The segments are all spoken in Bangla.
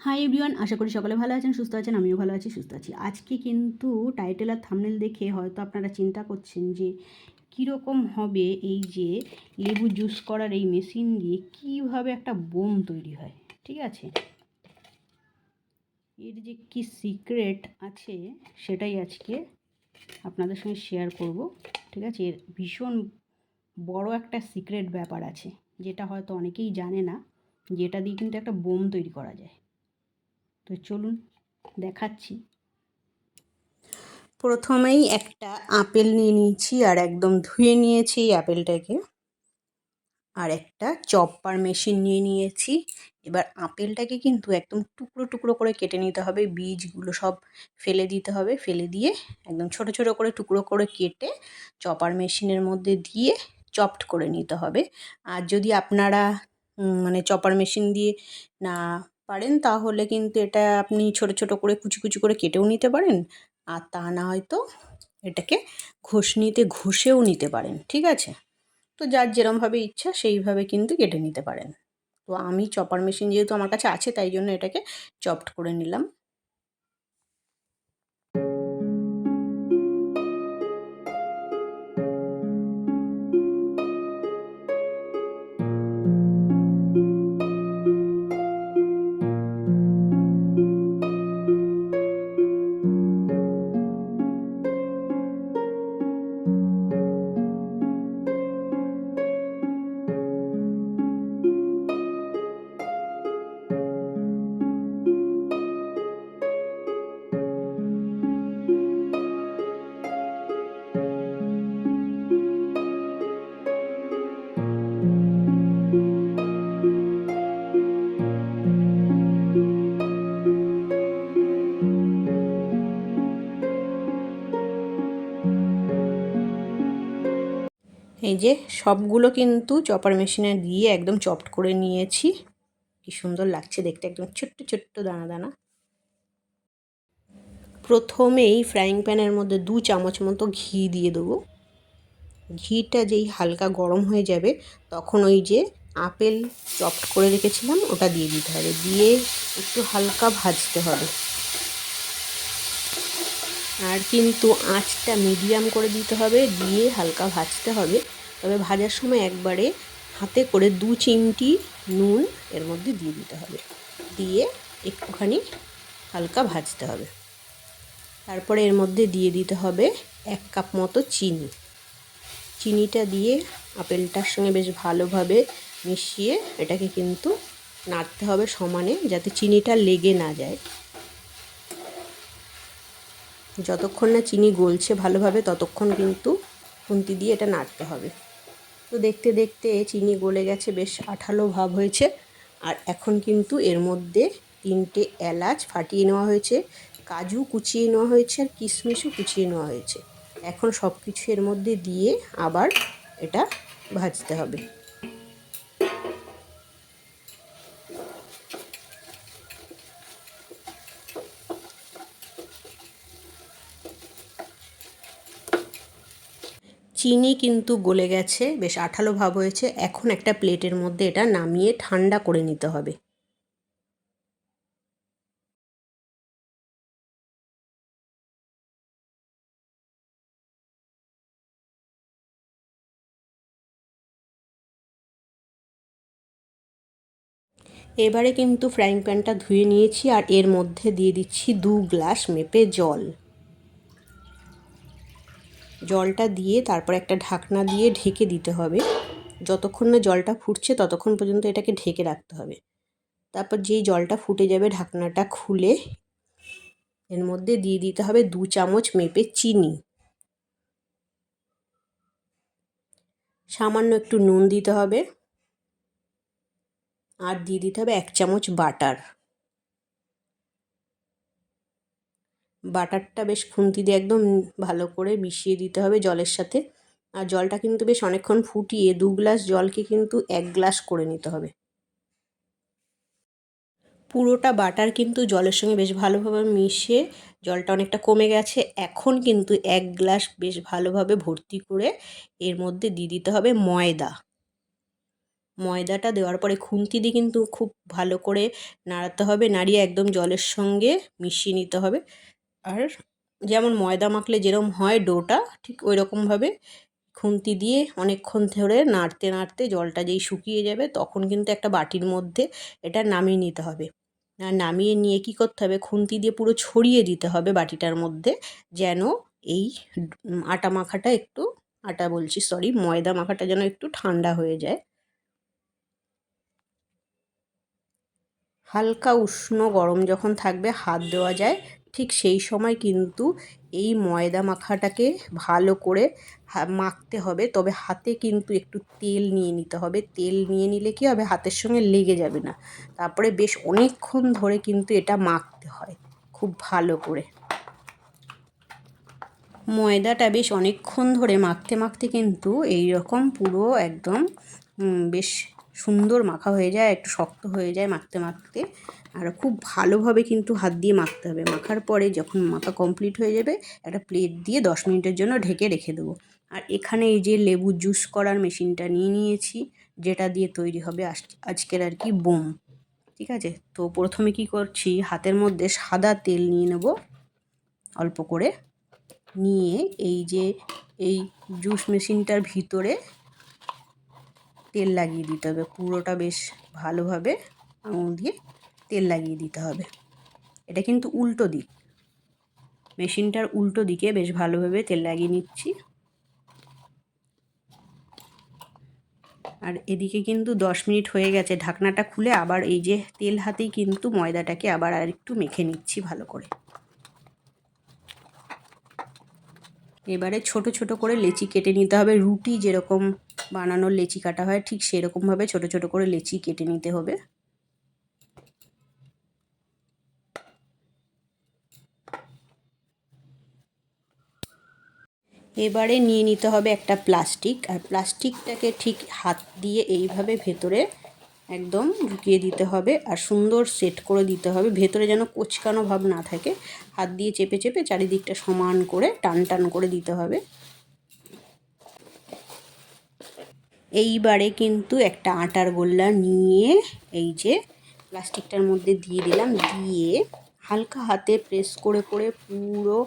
হাই এভরিওয়ান আশা করি সকলে ভালো আছেন, সুস্থ আছেন, আমিও ভালো আছি, সুস্থ আছি। আজকে কিন্তু টাইটেল আর থামনেল দেখে হয়তো আপনারা চিন্তা করছেন যে কীরকম হবে এই যে লেবু জুস করার এই মেশিন দিয়ে কীভাবে একটা বোম তৈরি হয়, ঠিক আছে? এর যে কি সিক্রেট আছে সেটাই আজকে আপনাদের সঙ্গে শেয়ার করব, ঠিক আছে? এর ভীষণ বড় একটা সিক্রেট ব্যাপার আছে, যেটা হয়তো অনেকেই জানে না, যেটা দিয়ে কিন্তু একটা বোম তৈরি করা যায়। তো চলুন দেখাচ্ছি। প্রথমেই একটা আপেল নিয়ে নিয়েছি আর একদম ধুয়ে নিয়েছি এই আপেলটাকে। আর একটা চপ্পার মেশিন নিয়ে নিয়েছি। এবার আপেলটাকে কিন্তু একদম টুকরো টুকরো করে কেটে নিতে হবে। বীজগুলো সব ফেলে দিতে হবে। ফেলে দিয়ে একদম ছোট ছোট করে টুকরো করে কেটে চপার মেশিনের মধ্যে দিয়ে চপড করে নিতে হবে। আর যদি আপনারা মানে চপার মেশিন দিয়ে না পারেন, তাহলে কিন্তু এটা আপনি ছোট ছোট করে কুচি কুচি করে কেটেও নিতে পারেন। আর তা না হয়তো এটাকে ঘষনিতে ঘষেও নিতে পারেন, ঠিক আছে? তো যার যেরমভাবে ইচ্ছা সেইভাবে কিন্তু কেটে নিতে পারেন। তো আমি চপার মেশিন যেহেতু আমার কাছে আছে, তাই জন্য এটাকে চপড করে নিলাম। এই যে সবগুলো কিন্তু চপার মেশিনে দিয়ে একদম চপড করে নিয়েছি। কি সুন্দর লাগছে দেখতে, একদম ছোট্ট ছোট্ট দানা দানা। প্রথমেই ফ্রাইং প্যানের মধ্যে দু চামচ মতো ঘি দিয়ে দেবো। ঘিটা যেই হালকা গরম হয়ে যাবে, তখন ওই যে আপেল চপড করে রেখেছিলাম, ওটা দিয়ে দিতে হবে। দিয়ে একটু হালকা ভাজতে হবে। আর কিন্তু আঁচটা মিডিয়াম করে দিতে হবে, দিয়ে হালকা ভাজতে হবে। তবে ভাজার সময় একবারে হাতে করে দু চিমটি নুন এর মধ্যে দিয়ে দিতে হবে। দিয়ে একটুখানি হালকা ভাজতে হবে। তারপরে এর মধ্যে দিয়ে দিতে হবে এক কাপ মতো চিনি। চিনিটা দিয়ে আপেলটার সঙ্গে বেশ ভালোভাবে মিশিয়ে এটাকে কিন্তু নাড়তে হবে সমানে যাতে চিনিটা লেগে না যায়। যতক্ষণ না চিনি গলছে ভালোভাবে ততক্ষণ কিন্তু খুন্তি দিয়ে এটা নাড়তে হবে। তো দেখতে দেখতে চিনি গলে গেছে, বেশ আঠালো ভাব হয়েছে। আর এখন কিন্তু এর মধ্যে তিনটে এলাচ ফাটিয়ে নেওয়া হয়েছে, কাজু কুচিয়ে নেওয়া হয়েছে, আর কিশমিশও কুচিয়ে নেওয়া হয়েছে। এখন সব কিছু এর মধ্যে দিয়ে আবার এটা ভাজতে হবে। চিনি কিন্তু গলে গেছে, বেশ আঠালো ভাব হয়েছে। এখন একটা প্লেটের মধ্যে এটা নামিয়ে ঠান্ডা করে নিতে হবে। এবারে কিন্তু ফ্রাইং প্যানটা ধুয়ে নিয়েছি আর এর মধ্যে দিয়ে দিচ্ছি দু গ্লাস মেপে জল। জলটা দিয়ে তারপর একটা ঢাকনা দিয়ে ঢেকে দিতে হবে। যতক্ষণ না জলটা ফুটছে ততক্ষণ পর্যন্ত এটাকে ঢেকে রাখতে হবে। তারপর যেই জলটা ফুটে যাবে ঢাকনাটা খুলে এর মধ্যে দিয়ে দিতে হবে দু চামচ মেপে চিনি। সামান্য একটু নুন দিতে হবে। আর দিয়ে দিতে হবে এক চামচ বাটার। বাটারটা বেশ খুন্তি দিয়ে একদম ভালো করে মিশিয়ে দিতে হবে জলের সাথে। আর জলটা কিন্তু বেশ অনেকক্ষণ ফুটিয়ে দু গ্লাস জলকে কিন্তু এক গ্লাস করে নিতে হবে। পুরোটা বাটার কিন্তু জলের সঙ্গে বেশ ভালোভাবে মিশিয়ে জলটা অনেকটা কমে গেছে। এখন কিন্তু এক গ্লাস বেশ ভালোভাবে ভর্তি করে এর মধ্যে দিয়ে দিতে হবে ময়দা। ময়দাটা দেওয়ার পরে খুন্তি দিয়ে কিন্তু খুব ভালো করে নাড়াতে হবে, নাড়িয়ে একদম জলের সঙ্গে মিশিয়ে নিতে হবে। আর যেমন ময়দা মাখলে যেরকম হয় ডোটা, ঠিক ওই রকমভাবে খুন্তি দিয়ে অনেকক্ষণ ধরে নাড়তে নাড়তে জলটা যেই শুকিয়ে যাবে তখন কিন্তু একটা বাটির মধ্যে এটা নামিয়ে নিতে হবে। আর নামিয়ে নিয়ে কী করতে হবে? খুন্তি দিয়ে পুরো ছড়িয়ে দিতে হবে বাটিটার মধ্যে যেন এই আটা মাখাটা একটু, আটা বলছি সরি ময়দা মাখাটা যেন একটু ঠান্ডা হয়ে যায়। হালকা উষ্ণ গরম যখন থাকবে, হাত দেওয়া যায় ঠিক সেই সময় কিন্তু এই ময়দা মাখাটাকে ভালো করে মাখতে হবে। তবে হাতে কিন্তু একটু তেল নিয়ে নিতে হবে। তেল নিয়ে নিলে কী হবে? হাতের সঙ্গে লেগে যাবে না। তারপরে বেশ অনেকক্ষণ ধরে কিন্তু এটা মাখতে হয়, খুব ভালো করে। ময়দাটা বেশ অনেকক্ষণ ধরে মাখতে মাখতে কিন্তু এই রকম পুরো একদম বেশ সুন্দর মাখা হয়ে যায়, একটু শক্ত হয়ে যায় মাখতে মাখতে। আর খুব ভালোভাবে কিন্তু হাত দিয়ে মাখতে হবে। মাখার পরে যখন মাখা কমপ্লিট হয়ে যাবে, একটা প্লেট দিয়ে দশ মিনিটের জন্য ঢেকে রেখে দেবো। আর এখানে এই যে লেবু জুস করার মেশিনটা নিয়ে নিয়েছি, যেটা দিয়ে তৈরি হবে আজকের আর কি বোম। ঠিক আছে? তো প্রথমে কি করছি, হাতের মধ্যে সাদা তেল নিয়ে নেব, অল্প করে। নিয়ে এই যে, এই জুস মেশিনটার ভিতরে তেল লাগিয়ে দিতে হবে। পুরোটা বেশ ভালোভাবে আঙুল দিয়ে তেল লাগিয়ে দিতে হবে। এটা কিন্তু উল্টো দিক। মেশিনটার উল্টো দিকে বেশ ভালোভাবে তেল লাগিয়ে নিচ্ছি। আর এদিকে কিন্তু দশ মিনিট হয়ে গেছে, ঢাকনাটা খুলে আবার এই যে তেল হাতেই কিন্তু ময়দাটাকে আবার আর একটু মেখে নিচ্ছি ভালো করে। এবারে ছোট ছোট করে লেচি কেটে নিতে হবে। রুটি যেরকম বানানোর লেচি কাটা হয়, ঠিক সেরকমভাবে ছোট ছোট করে লেচি কেটে নিতে হবে। এবারে নিয়ে নিতে হবে একটা প্লাস্টিক, আর প্লাস্টিকটাকে ঠিক হাত দিয়ে এইভাবে ভেতরে একদম ঢুকিয়ে দিতে হবে, আর সুন্দর সেট করে দিতে হবে। ভেতরে যেন কোচকানো ভাব না থাকে, হাত দিয়ে চেপে চেপে চারিদিকটা সমান করে টান টান করে দিতে হবে। এইবারে কিন্তু একটা আটার গোল্লা নিয়ে এই যে প্লাস্টিকটার মধ্যে দিয়ে দিলাম, দিয়ে হালকা হাতে প্রেস করে করে পুরো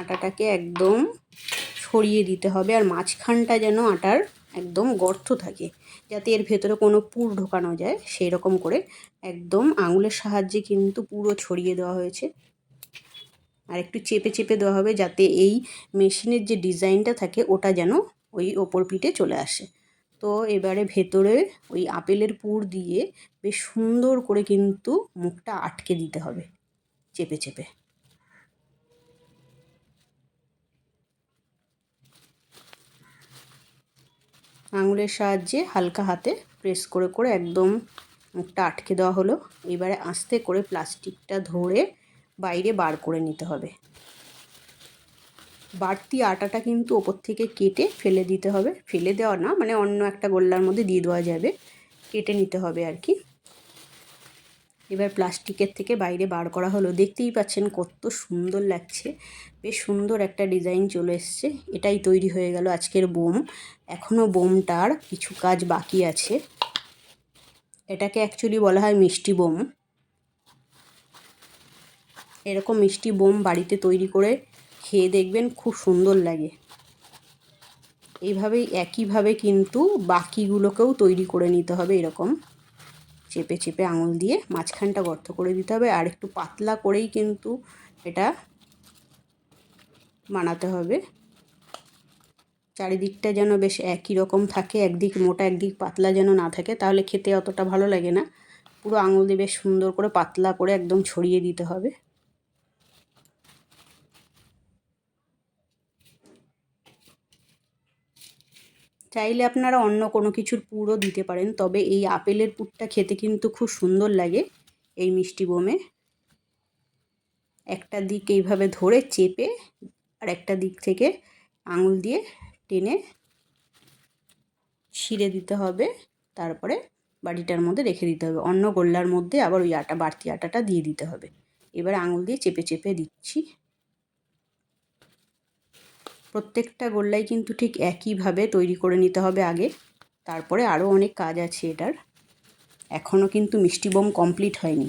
আটাটাকে একদম ছড়িয়ে দিতে হবে আর মাঝখানটা যেন আটার একদম গর্ত থাকে, যাতে এর ভেতরে কোনো পুর ঢোকানো যায়। সেই রকম করে একদম আঙুলের সাহায্যে কিন্তু পুরো ছড়িয়ে দেওয়া হয়েছে। আর একটু চেপে চেপে দেওয়া হবে যাতে এই মেশিনের যে ডিজাইনটা থাকে, ওটা যেন ওই ওপর পিঠে চলে আসে। তো এবারে ভেতরে ওই আপেলের পুর দিয়ে বেশ সুন্দর করে কিন্তু মুখটা আটকে দিতে হবে, চেপে চেপে। আঙুলের সাহায্যে হালকা হাতে প্রেস করে করে একদম মুখটা আটকে দেওয়া হলো। এবারে আস্তে করে প্লাস্টিকটা ধরে বাইরে বার করে নিতে হবে। বাড়তি আটাটা কিন্তু ওপর থেকে কেটে ফেলে দিতে হবে। ফেলে দেওয়া না মানে অন্য একটা গোল্লার মধ্যে দিয়ে দেওয়া যাবে। কেটে নিতে হবে আর কি। এবার প্লাস্টিকের থেকে বাইরে বার করা হলো। দেখতেই পাচ্ছেন কত সুন্দর লাগছে। বেশ সুন্দর একটা ডিজাইন চলে এসছে। এটাই তৈরি হয়ে গেল আজকের বোম। এখনও বোমটার কিছু কাজ বাকি আছে। এটাকে অ্যাকচুয়ালি বলা হয় মিষ্টি বোম। এরকম মিষ্টি বোম বাড়িতে তৈরি করে খেয়ে দেখবেন খুব সুন্দর লাগে। এইভাবেই একইভাবে কিন্তু বাকিগুলোকেও তৈরি করে নিতে হবে এরকম। চেপে চেপে আঙুল দিয়ে মাঝখানটা গর্ত করে দিতে হবে। আর একটু পাতলা করেই কিন্তু এটা বানাতে হবে। চারিদিকটা যেন বেশ একই রকম থাকে, একদিক মোটা, একদিক পাতলা যেন না থাকে, তাহলে খেতে অতটা ভালো লাগে না। পুরো আঙুল দিয়ে বেশ সুন্দর করে পাতলা করে একদম ছড়িয়ে দিতে হবে। চাইলে আপনারা অন্য কোনো কিছুর পুরও দিতে পারেন, তবে এই আপেলের পুরটা খেতে কিন্তু খুব সুন্দর লাগে এই মিষ্টি বোমে। একটা দিক এইভাবে ধরে চেপে আর একটা দিক থেকে আঙুল দিয়ে টেনে ছিঁড়ে দিতে হবে, তারপরে বাড়িটার মধ্যে রেখে দিতে হবে। অন্য গোল্লার মধ্যে আবার ওই আটা, বাড়তি আটাটা দিয়ে দিতে হবে। এবার আঙুল দিয়ে চেপে চেপে দিচ্ছি। প্রত্যেকটা গোল্লাই কিন্তু ঠিক একইভাবে তৈরি করে নিতে হবে আগে। তারপরে আরও অনেক কাজ আছে এটার। এখনও কিন্তু মিষ্টি বোম কমপ্লিট হয়নি।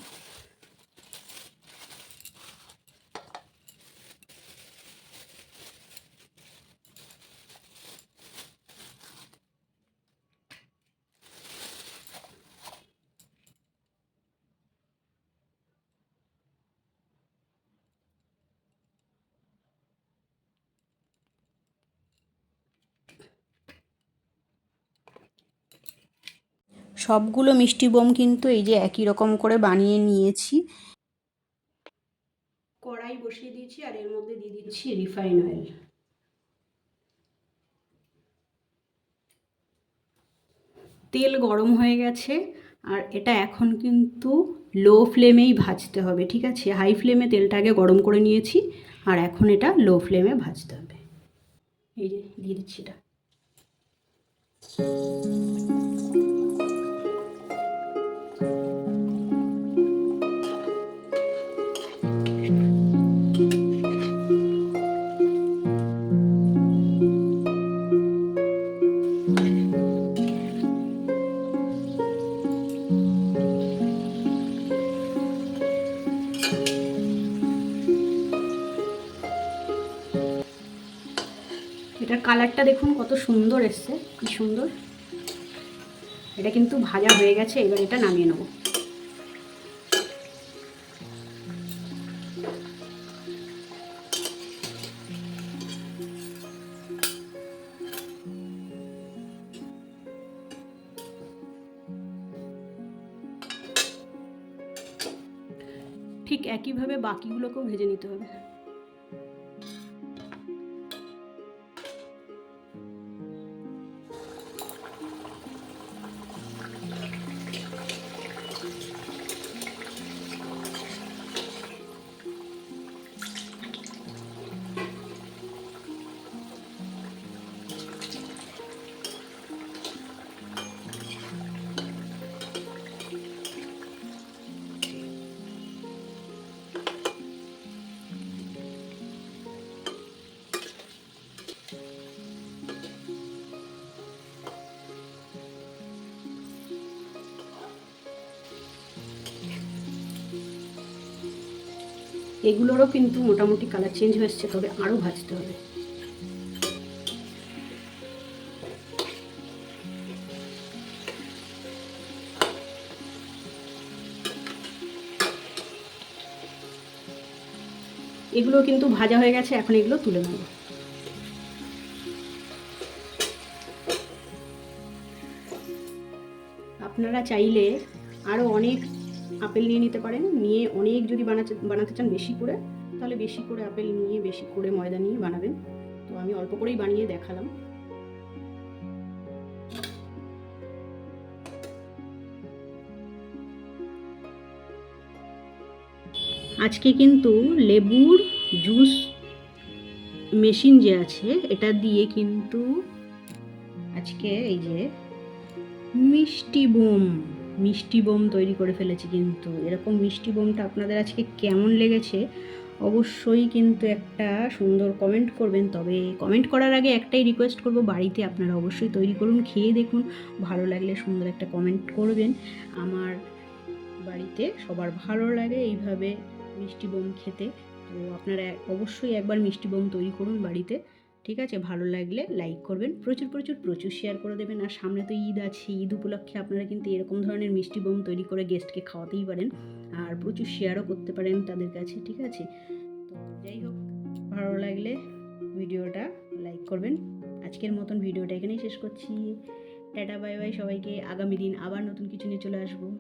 সবগুলো মিষ্টি বোম কিন্তু এই যে একই রকম করে বানিয়ে নিয়েছি। কড়াই বসিয়ে দিয়েছি আর এর মধ্যে দিয়ে দিচ্ছি রিফাইন অয়েল। তেল গরম হয়ে গেছে আর এটা এখন কিন্তু লো ফ্লেমেই ভাজতে হবে, ঠিক আছে? হাই ফ্লেমে তেলটাকে গরম করে নিয়েছি আর এখন এটা লো ফ্লেমে ভাজতে হবে। এই যে দিয়ে দিচ্ছি এটা। কালারটা দেখুন, কত সুন্দর এসছে, কি সুন্দর। এটা কিন্তু ভাজা হয়ে গেছে, এবার এটা নামিয়ে নেব। ঠিক একইভাবে বাকিগুলোকেও ভেজে নিতে হবে। এগুলোরও কিন্তু মোটামুটি কালার চেঞ্জ হয়ে তবে আরও ভাজতে হবে। এগুলো কিন্তু ভাজা হয়ে গেছে, এখন এগুলো তুলে নেব। আপনারা চাইলে আরও অনেক আপেল নিয়ে নিতে পারেন। নিয়ে অনেক যদি বানাতে বানাতে চান বেশি করে, তাহলে বেশি করে আপেল নিয়ে, বেশি করে ময়দা নিয়ে বানাবেন। তো আমি অল্প করেই বানিয়ে দেখালাম। আজকে কিন্তু লেবুর জুস মেশিন যে আছে, এটা দিয়ে কিন্তু আজকে এই যে মিষ্টি বোম মিষ্টি বোম তৈরি করে ফেলেছি কিন্তু এরকম মিষ্টি বোমটা আপনাদের আজকে কেমন লেগেছে অবশ্যই কিন্তু একটা সুন্দর কমেন্ট করবেন। তবে কমেন্ট করার আগে একটাই রিকোয়েস্ট করব, বাড়িতে আপনারা অবশ্যই তৈরি করুন, খেয়ে দেখুন, ভালো লাগলে সুন্দর একটা কমেন্ট করবেন। আমার বাড়িতে সবার ভালো লাগে এইভাবে মিষ্টি বোম খেতে। তো আপনারা অবশ্যই একবার মিষ্টি বোম তৈরি করুন বাড়িতে। ঠিক আছে? ভালো লাগলে লাইক করবেন। প্রচুর প্রচুর প্রচুর শেয়ার করে দেবেন। আর সামনে তো ঈদ আছে, ঈদ উপলক্ষে আপনারা কিন্তু এরকম ধরনের মিষ্টি বোম তৈরি করে গেস্টকে খাওয়াতেই পারেন। আর প্রচুর শেয়ারও করতে পারেন তাদের কাছে, ঠিক আছে? তো যাই হোক, ভালো লাগলে ভিডিওটা লাইক করবেন। আজকের মতন ভিডিওটা এখানেই শেষ করছি। টাটা বাই বাই সবাইকে। আগামী দিন আবার নতুন কিছু নিয়ে চলে আসব।